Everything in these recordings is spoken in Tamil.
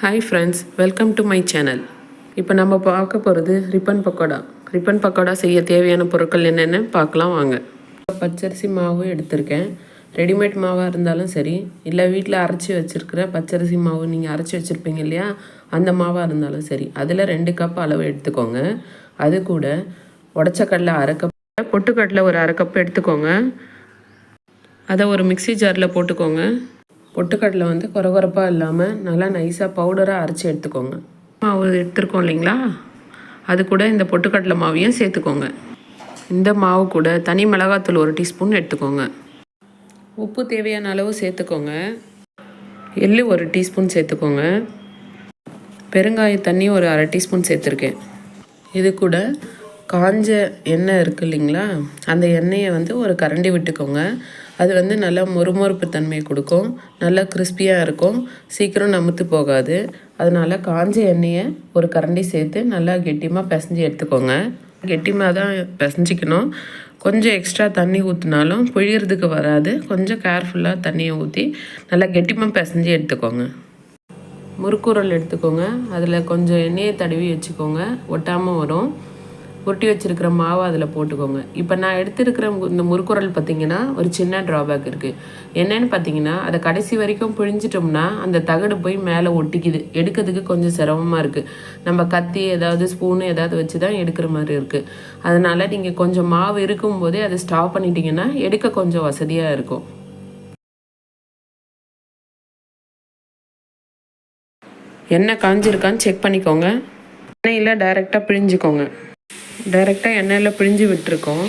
Hi friends welcome to my channel இப்போ நம்ம பார்க்க போகிறது ரிப்பன் பக்கோடா ரிப்பன் பக்கோடா செய்ய தேவையான பொருட்கள் என்னென்னு பார்க்கலாம் வாங்க. பச்சரிசி மாவு எடுத்திருக்கேன். ரெடிமேட் மாவாக இருந்தாலும் சரி இல்லை வீட்டில் அரைச்சி வச்சுருக்கிற பச்சரிசி மாவு நீங்கள் அரைச்சி வச்சுருப்பீங்க இல்லையா அந்த மாவாக இருந்தாலும் சரி அதில் ரெண்டு கப் அளவு எடுத்துக்கோங்க. அது கூட உடச்ச கடலை அரை கப் பொட்டுக்கடலை ஒரு அரை கப் எடுத்துக்கோங்க. அதை ஒரு மிக்ஸி ஜாரில் போட்டுக்கோங்க. பொட்டுக்கடலை வந்து குறகுறப்பாக இல்லாமல் நல்லா நைஸாக பவுடராக அரைச்சி எடுத்துக்கோங்க. மாவு எடுத்துருக்கோம் இல்லைங்களா? அது கூட இந்த பொட்டுக்கடலை மாவையும் சேர்த்துக்கோங்க. இந்த மாவு கூட தனி மிளகாத்தூள் ஒரு டீஸ்பூன் எடுத்துக்கோங்க. உப்பு தேவையான அளவு சேர்த்துக்கோங்க. எள்ளு ஒரு டீஸ்பூன் சேர்த்துக்கோங்க. பெருங்காய தண்ணி ஒரு அரை டீஸ்பூன் சேர்த்துருக்கேன். இது கூட காஞ்ச எண்ணெய் இருக்குது இல்லைங்களா? அந்த எண்ணெயை வந்து ஒரு கரண்டி விட்டுக்கோங்க. அது வந்து நல்லா மொறுமொறுப்பு தன்மையை கொடுக்கும். நல்லா கிறிஸ்பியாக இருக்கும். சீக்கிரம் நமுத்து போகாது. அதனால் காஞ்ச எண்ணெயை ஒரு கரண்டி சேர்த்து நல்லா கெட்டியமாக பிசைஞ்சு எடுத்துக்கோங்க. கெட்டியமாக தான் பிசைஞ்சிக்கணும். கொஞ்சம் எக்ஸ்ட்ரா தண்ணி ஊற்றினாலும் புழியறதுக்கு வராது. கொஞ்சம் கேர்ஃபுல்லாக தண்ணியை ஊற்றி நல்லா கெட்டியமாக பிசைஞ்சு எடுத்துக்கோங்க. முறுக்குரல் எடுத்துக்கோங்க. அதில் கொஞ்சம் எண்ணெயை தடவி வச்சுக்கோங்க. ஒட்டாமல் வரும். ஒட்டி வச்சுருக்கிற மாவை அதில் போட்டுக்கோங்க. இப்போ நான் எடுத்துருக்கிற இந்த முறுக்குரல் பார்த்திங்கன்னா ஒரு சின்ன ட்ராபேக் இருக்குது என்னென்னு பார்த்தீங்கன்னா அதை கடைசி வரைக்கும் பிழிஞ்சிட்டோம்னா அந்த தகடு போய் மேலே ஒட்டிக்குது. எடுக்கிறதுக்கு கொஞ்சம் சிரமமாக இருக்குது நம்ம கத்தி ஏதாவது ஸ்பூனு ஏதாவது வச்சு தான் எடுக்கிற மாதிரி இருக்குது அதனால் நீங்கள் கொஞ்சம் மாவு இருக்கும்போதே அதை ஸ்டாப் பண்ணிட்டீங்கன்னா எடுக்க கொஞ்சம் வசதியாக இருக்கும். எண்ணெய் காஞ்சிருக்கான்னு செக் பண்ணிக்கோங்க. எண்ணெயில் டைரெக்டாக பிழிஞ்சுக்கோங்க. டைரெக்டாக எண்ணெயில் பிழிஞ்சு விட்டுருக்கோம்.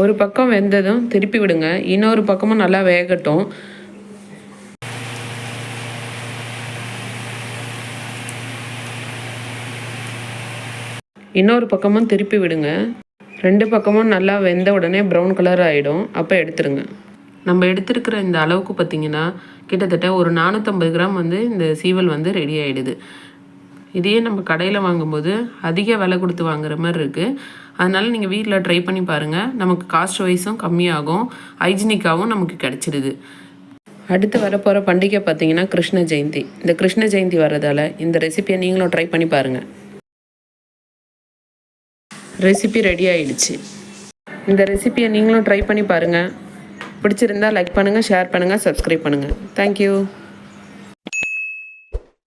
ஒரு பக்கம் வெந்ததும் திருப்பி விடுங்க. இன்னொரு பக்கமும் நல்லா வேகட்டும். இன்னொரு பக்கமும் திருப்பி விடுங்க. ரெண்டு பக்கமும் நல்லா வெந்த உடனே ப்ரௌன் கலர் ஆகிடும் அப்போ எடுத்துருங்க. நம்ம எடுத்துருக்கிற இந்த அளவுக்கு பார்த்திங்கன்னா கிட்டத்தட்ட ஒரு நானூற்றம்பது கிராம் வந்து இந்த சீவல் வந்து ரெடி ஆகிடுது இதையே நம்ம கடையில் வாங்கும்போது அதிக விலை கொடுத்து வாங்குற மாதிரி இருக்குது அதனால் நீங்கள் வீட்டில் ட்ரை பண்ணி பாருங்கள் நமக்கு காஸ்ட் வைஸும் கம்மியாகும். ஹைஜினிக்காகவும் நமக்கு கிடச்சிடுது அடுத்து வரப்போகிற பண்டிகை பார்த்தீங்கன்னா கிருஷ்ண ஜெயந்தி. இந்த கிருஷ்ண ஜெயந்தி வர்றதால இந்த ரெசிபியை நீங்களும் ட்ரை பண்ணி பாருங்கள் ரெசிபி ரெடி ஆயிடுச்சு. இந்த ரெசிபியை நீங்களும் ட்ரை பண்ணி பாருங்கள் பிடிச்சிருந்தா லைக் பண்ணுங்கள் ஷேர் பண்ணுங்கள் சப்ஸ்கிரைப் பண்ணுங்கள் தேங்க்யூ